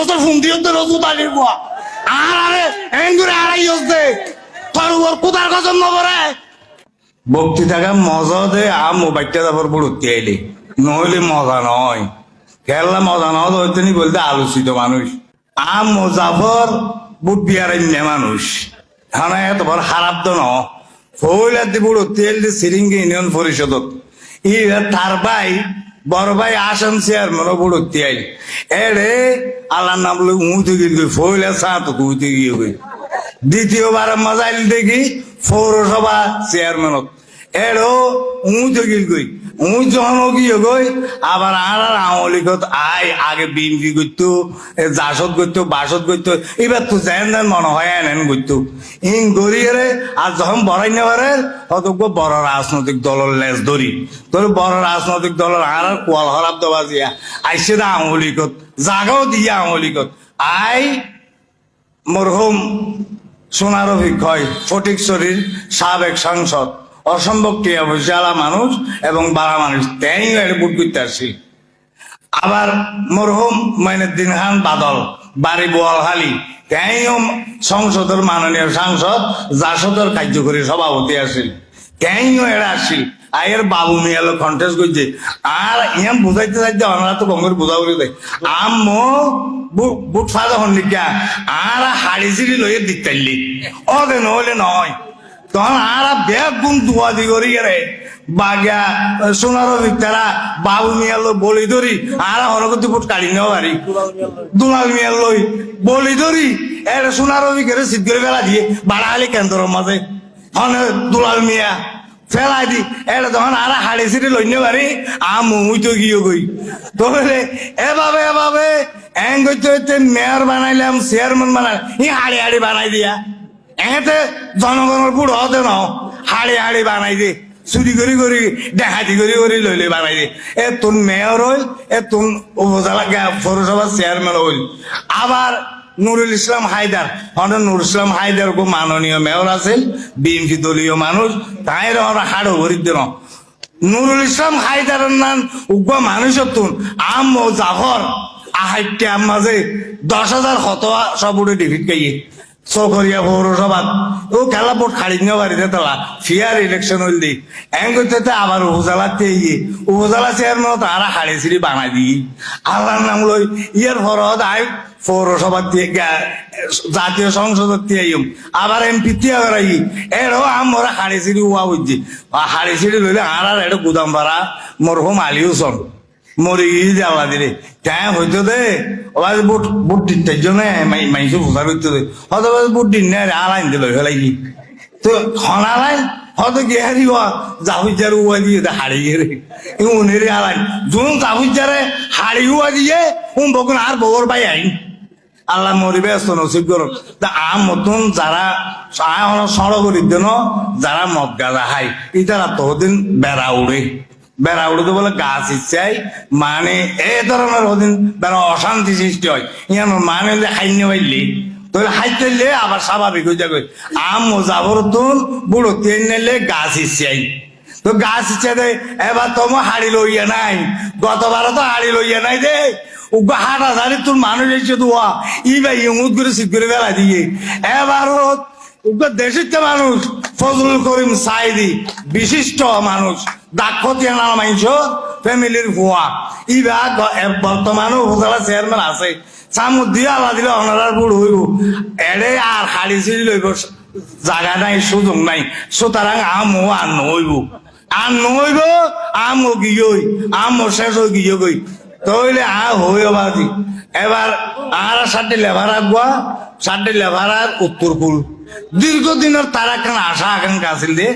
কত ফোন তো রসু তালির আর আরে, এঙ্গুরে আড়াই হচ্ছে তোর বক্তৃতাকে মজা দে আর মোবাইলটা তারপর বুড়ুতি আইলি নইলে মজা নয় খেলা মজা নয় হইতে বলতে আলোচিত মানুষ আম মোজাফর বুট বিয়ার মানুষ হ্যাঁ এত বড় খারাপ তো ন ফইলাতে বুড়ুতি আইলি সিরিঙ্গি ইউনিয়ন পরিষদত ই তার ভাই বড় ভাই আসাম চেয়ারম্যান বুড়ুতি আই এড়ে আল্লাহ নাম লোক উঁতে গিয়ে ফইলে সাঁত উঁতে গিয়ে গই দ্বিতীয়বার মজাইল দেখি পৌরসভা চেয়ারম্যান এড়ো উঁতে গিল গই উঁচ যখন গই, আবার আর আর আওয়ালিকত আই আগে বিএনপি করতো এবার তো মনে হয় এন করতো ইন গড়িয়ে আর যখন বড়াই নেবারে অতজ্ঞ বড় রাজনৈতিক দলের লেজ ধরি। তোর বড় রাজনৈতিক দলের আর আর কোয়াল হরাব দেওয়া দিয়া, আইসে না আওয়ালিকত জাগাও দিয়া আওয়ালিকত আই, মরহুম সোনার অভিক্ষয় ফটিক শরীর সাবেক সাংসদ। অসম্ভব টিয়া বৈশালা মানুষ এবং বাড়া মানুষ। তাই এটা বুট করতে আসছি আবার মরহুম মাইনুদ্দিন খান বাদল, বাড়ি বোয়ালহালি তাইও সংসদের মাননীয় সাংসদ, জাসদের কার্যকরী সভাপতি আসিল। তাইও এরা আসিল আয়ের বাবু মিয়ালো কন্টেস্ট করছে আর ইয়াম বুঝাইতে চাইতে ওনারা তো কংগ্রেস বুঝা বলে দেয়। আম্মো বু- বুট ফাদা হন আর হাড়ি চিড়ি লইয়ে দিতাইলি। ও দে নহলে নয়। তখন আর গুণ দুয়া দি করি রে বাগা সোনার ভিতরা বাবু মিয়ালো বলি ধরি, আর হরগতি বুট কাড়ি নেওয়া পারি দুলাল মিয়াল লই বলি ধরি, এর সোনার ভিতরে সিদ্ধ করে ফেলা দিয়ে বাড়ালি কেন্দ্রের মাঝে। হন দুলাল মিয়া ফেলাই দি এটা তখন আর হাড়ি সিটি লইনে পারি আম তো গিয়ে গই তাহলে এভাবে এভাবে হইতে মেয়র বানাইলাম চেয়ারম্যান বানাই ই হাড়ি হাড়ি বানাই দিয়া। এতে জনগণের বুড়ো হতে ন হাড়ি হাড়ি বানাই দে চুরি করি করি ডাহাতি করি করি লইলে বানাই দে। এ তোর মেয়র হইল, এ তোর উপজেলা পৌরসভার চেয়ারম্যান হইল। আবার নুরুল ইসলাম হায়দার হঠাৎ নুরুল ইসলাম হায়দার খুব মাননীয় মেয়র আছিল, বিএনপি দলীয় মানুষ তাই আমরা হাড়ো ভরিত দিন। নুরুল ইসলাম হায়দারের নাম উগ্র মানুষ তুন আম ও জাফর আহাইটে মাঝে দশ হাজার শত সব উঠে ডিভিট গাইয়ে চকরিয়া পৌরসভা ও খেলা বোর্ড খাড়ি বাড়িতে তোলা। ফিয়ার ইলেকশন হইল দি। এং করতে আবার উপজেলাতে ইয়ে উপজেলা চেয়ারম্যান তারা হাড়ি সিঁড়ি বানাই দিই আল্লাহর নাম লই ইয়ার ফরহদ আই পৌরসভা জাতীয় সংসদের তিয়াইম আবার এমপি তিয়া করাই এরও আমরা হাড়ি সিঁড়ি উয়া বুঝছি হাড়ি সিঁড়ি লইলে আর এটা গুদাম ভাড়া মরহুম আলিউসন মরে গিয়ে আল্লাহ দিলে। তাই হইতো দে। ওবার বুট বুট দিতে জন্য মাইসু ফুসার হইতো দে। হয়তো বুট দিন না, আলাইন দিল ফেলাই কি তো খনালাই হয়তো কি হারি হওয়া জাহুজার উয়া দিয়ে দে হাড়ি গিয়ে রে উনের আলাইন। যোন জাহুজারে হাড়ি উয়া দিয়ে উন বকুন আর বগর পাই আইন। আল্লাহ মরিবে আসতো নসিব করো তা আম মতন যারা আয় হলো সড়ক দেন যারা মদ গাজা হাই ইতারা তহদিন বেড়া উড়ে। বেড়া উড়ে বলে গাছ ইচ্ছাই মানে এ ধরনের ওদিন বেড়া অশান্তি সৃষ্টি হয়। ইয়ান মানে খাইনে পাইলি তাহলে হাইতে আবার স্বাভাবিক হয়ে যাবে। আম মোজাবর তুন বুড়ো তেল নিলে গাছ ইচ্ছাই তো গাছ ইচ্ছে দে এবার তোমা হাড়ি লইয়া নাই। গতবার তো হাড়ি লইয়া নাই দে উগ্র হাট হাজারি তোর মানুষ এসে দোয়া ই ভাই ইমুদ করে সিদ্ধ করে বেলা দিয়ে। এবার দেশের মানুষ, ফজলুল করিম সাইদি, বিশিষ্ট মানুষ। দাক্ষতিয়া নাম ফ্যামিলির ভুয়া। ইবা বর্তমানে উপজেলা চেয়ারম্যান আছে। চামুদ দিয়ে আল্লাহ দিলে অনারার বুড় হইব। এড়ে আর হাড়ি ছিড়ি লইব, জায়গা নাই, সুযোগ নাই। সুতরাং আমও আর নইব। আর নইব, আমও গিয়ই, আমও শেষ হয়ে গিয়ে গই। তইলে আ হই বাদি এবার আর সাথে লেভার আগুয়া সাথে লেভার আর উত্তর কুল দীর্ঘদিনের তার একখান আশা আকাঙ্ক্ষা আছিল দে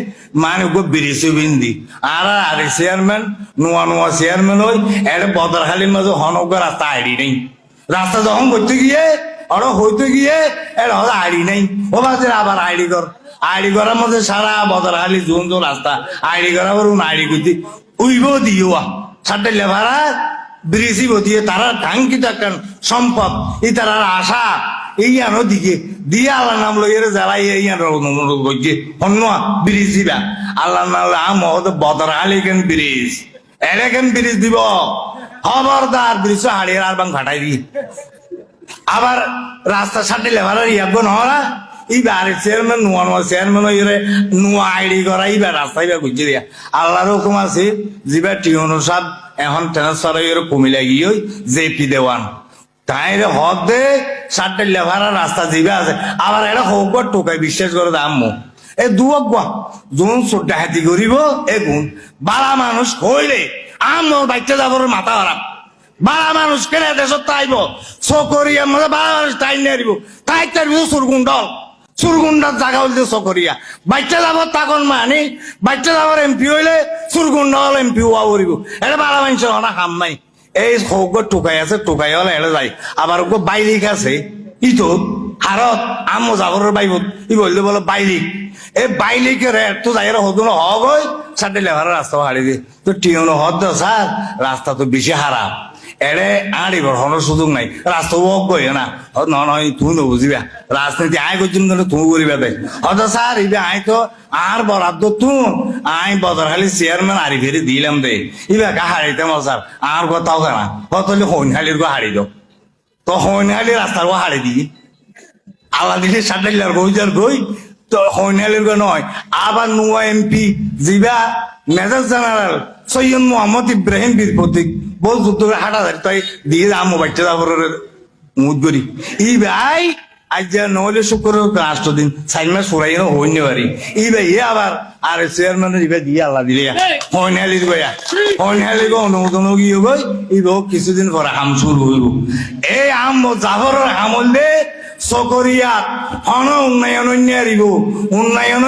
মানে গো বিরিসি বিন্দি। আর আরে চেয়ারম্যান, নোয়া নোয়া চেয়ারম্যান হই এটা বদরখালির মাঝে হনক রাস্তা আইডি নেই। রাস্তা যখন করতে গিয়ে ওরা হইতে গিয়ে এটা হলো আইডি নেই। ও বাজে আবার আইডি কর আইডি করার মধ্যে সারা বদরখালি জোন জোন রাস্তা। আইডি করার পর আইডি করতে। উইব দিও সাথে লেভারা ব্রিসি দিয়ে তারা টাঙ্কিত একটা সম্পদ। ই তারা আশা। এই আনো দিকে দিয়ে আল্লাহ নাম জ্বালাই এই আনো গজ্জে। অন্য ব্রিজ দিবা। আল্লাহ নাম আম হতে বদর কেন ব্রিজ ব্রিজ দিব? খবরদার ব্রিজ হাড়িয়ে আর বাং ফাটাই দি। আবার রাস্তা সাথে লেভারের ইয়াগ্য নহরা ইবার চেয়ারম্যান নোয়া নোয়া চেয়ারম্যান ইরে নোয়া আইডি করা ইবার রাস্তা গুজি দিয়া। আল্লাহর হুকুম আছে যিবা টিউনো সাহ এখন ট্রান্সফার হয়ে কমিলা গিয়ে জেপি দেওয়ান তাইরে হক দে সাতটা লেভারের রাস্তা যিবা আছে। আবার এটা হোক টোকাই বিশ্বাস করে দাম এ দুয়ক গা যোন চোদ্দা হাতি করিব এ গুণ। বালা মানুষ হইলে আম বাচ্চা যাবর মাথা খারাপ বালা মানুষ কেনে দেশত তাইব? চকরিয়া মানে বালা মানুষ তাই নিয়ে তাই তার সুরগুন্ডল সুরগুন্ডার জায়গা হইলে চকরিয়া। বাচ্চা যাব তাকন মানি বাচ্চা যাবার এমপি হইলে সুরগুন্ডল এমপি হওয়া করিব এটা বালা মানুষের অনা কাম নাই এই সৌগ টুকাই আছে টুকাই হলে যায়। আবার ওগো বাইলিক আছে। ইতো হারত আম যাবরের বাইবত, ই বললে বলো বাইরিক এই বাইলিকের তো যাই হতো না হগ হয় সাথে লেভার রাস্তা হারি দিয়ে। তো টিউন হদ স্যার রাস্তা তো বেশি হারাপ এড়ে আড়িবার হনোর সুযোগ নাই। রাস্তা ওক গই না। ন নয় তুই ন বুঝিবা, রাজনীতি আয় করছিম কিন্তু তুমি করিবা দে। হদ স্যার, ইবে আই তো আর বরাদ্দ তুই আই বদর খালি চেয়ারম্যান হারি ফেরি দিলাম দে। ইবে কা হারিতে মজার আর কথাও কেনা হতলে হইনহালির গো হারি দাও। তো হইনহালি রাস্তার গো হারি দিই আল্লাহ দিলে সাটাইলার গইজার গই তো হইনালের নয়। আবার নুয়া এমপি জিবা মেজর জেনারেল সৈয়দ মোহাম্মদ ইব্রাহিম বীর প্রতীক। বল যুদ্ধ হাটা ধরে তাই দিয়ে আমো বাচ্চা যাবরের মুদ করি। ই ভাই আজ যা নহলে শুক্র রাষ্ট্র দিন চার মাস ফুরাই না হইনি পারি ই ভাই এ আবার আর চেয়ারম্যানের ইবা দিয়ে আল্লাহ দিলে হইনালির গয়া হইনালি গো অনুমোদন গিয়ে গই ইব কিছুদিন পরে হাম শুরু হইব। এই আম জাফরের আমল দে চকরিয়াত, হন উন্নয়ন উন্নয়ন উন্নয়ন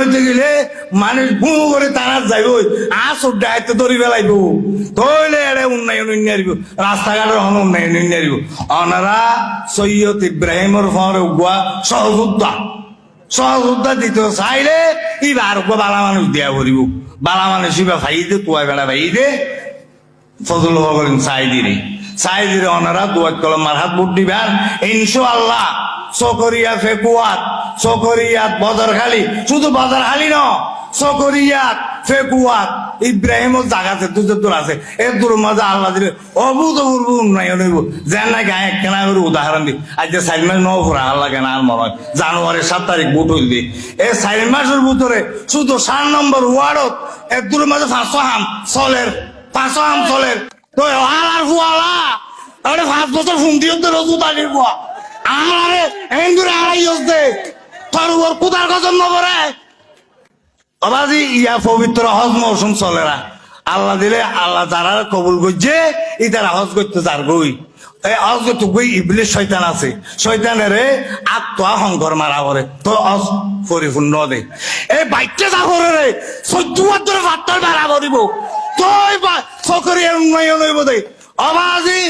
উন্নয়ন ইব্রাহিমর ফর উগুয়া সহযোদ্ধা। সহযোদ্ধা দিতে চাইলে ইবার বালা মানুষ দিয়া করিব। বালা মানুষ ইবা দে তুয়াই বেড়া ভাই দে। ফজল হগলিন সাইদিরে সাইদিরে অনারা দুয়াত কলম মারহাত বুট দিবেন ইনশাআল্লাহ সকরিয়া ফেকুয়াত সকরিয়াত বদরখালি, শুধু বদরখালি ন সকরিয়াত ফেকুয়াত। ইব্রাহিমর জাগাতে দূর আছে। এর দূর মাঝে আল্লাহ দিলে অভূতপূর্ব উন্নয়ন হইব। যেন না গায়ে কেনা করে উদাহরণ দি আজ যে চার মাস নয় ফুরা আল্লাহ কেনা আর মনে হয়? জানুয়ারির সাত তারিখ বুট হইল দি এই চার মাসের ভিতরে শুধু সাত নম্বর ওয়ার্ডত এর দূর মাঝে পাঁচশো হাম চলের, পাঁচশো আম চলের। তো আর ফুয়ালা আরে পাঁচ বছর ফোন দিয়ে তো রোজু তালির আরে এন্দুরে আড়াই হচ্ছে তোর উপর কুদার গজন নবরে অবাজি ইয়া পবিত্র হজ মৌসুম চলে না। আল্লাহ দিলে আল্লাহ যারা কবুল করছে, ই তারা হজ করতে যার গই। এই হজ করতে গই ইবলিশ শয়তান আছে। শয়তানের আত্মা শঙ্কর মারা করে তো হজ পরিপূর্ণ দে। এই বাইকটা যা করে রে চৈদ্দ ধরে ভাত্তার মারা করিব তই বা চকরি উন্নয়ন হইব দে। অবাজি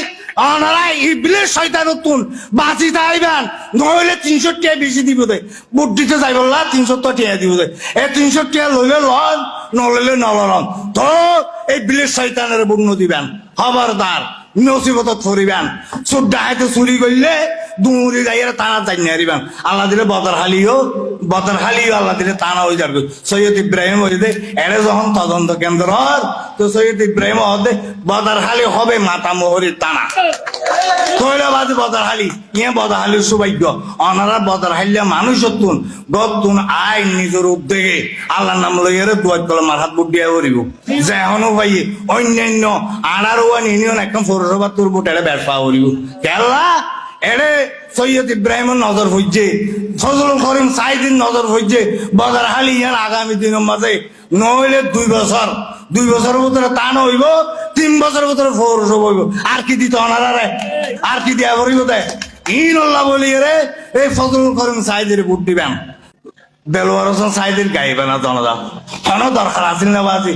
অনারা ইবলে শয়তান নতুন বাঁচি তাইবান নহলে তিনশো টিয়া বেশি দিব দে। বুদ্ধিতে যাই বললা তিনশো টিয়া দিব দে। এ তিনশো টিয়া লইলে লন নললে নলন তো এই বিলের শয়তানের বুন্ন দিবেন খবরদার, নসিবত ফরিবেন সুদ্দা হাইতে চুরি করলে দুমুরি যাইয়ের টানা যাই নিয়ারিবেন আল্লাহ দিলে বদর হালিও বদর হালিও আল্লাহ দিলে টানা হয়ে যাবে। সৈয়দ ইব্রাহিম দে এড়ে যখন তদন্ত কেন্দ্র হর তো সৈয়দ ইব্রাহিম হদে বদর হালি হবে মাতা মোহরির টানা তৈলাবাদ বদর হালি ইয়ে বদর হালির সৌভাগ্য। অনারা বদর হালিয়া মানুষ তুন গতুন আই নিজের উদ্যোগে আল্লাহর নাম লইয়ারে দুয়ার কলে মাথাত বুট দিয়া করিব। এখনও ভাই, অন্যান্য আনার ওয়ান ইউনিয়ন একদম পৌরসভা তোর বুট এড়ে ব্যবসা করিব। কেলা? এড়ে সৈয়দ ইব্রাহিমের নজর হইছে, ফজলুল করিম সাইদিন নজর হইছে, বদর হালি ইয়ার আগামী দিনের মাঝে। নইলে দুই বছর, দুই বছরের ভিতরে তা হইব, তিন বছরের ভিতরে পৌরসভা হইব। আর কি দিত অনারারে আর? কি দিয়া করিব দে ইন আল্লাহ বলি রে এই ফজলুল করিম সাইদের ভোট দিবেন। দেলোয়ার হোসেন সাইদের গাইবে না জনতা কেন দরকার আছিল না বাজি।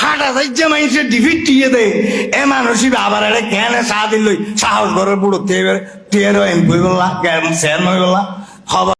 হাটা মাইসে ডিফিট দে। এ সাহস ঘরের বুড়ো টিয়ার এমপি বললা চেয়ারম্যান বললা খবর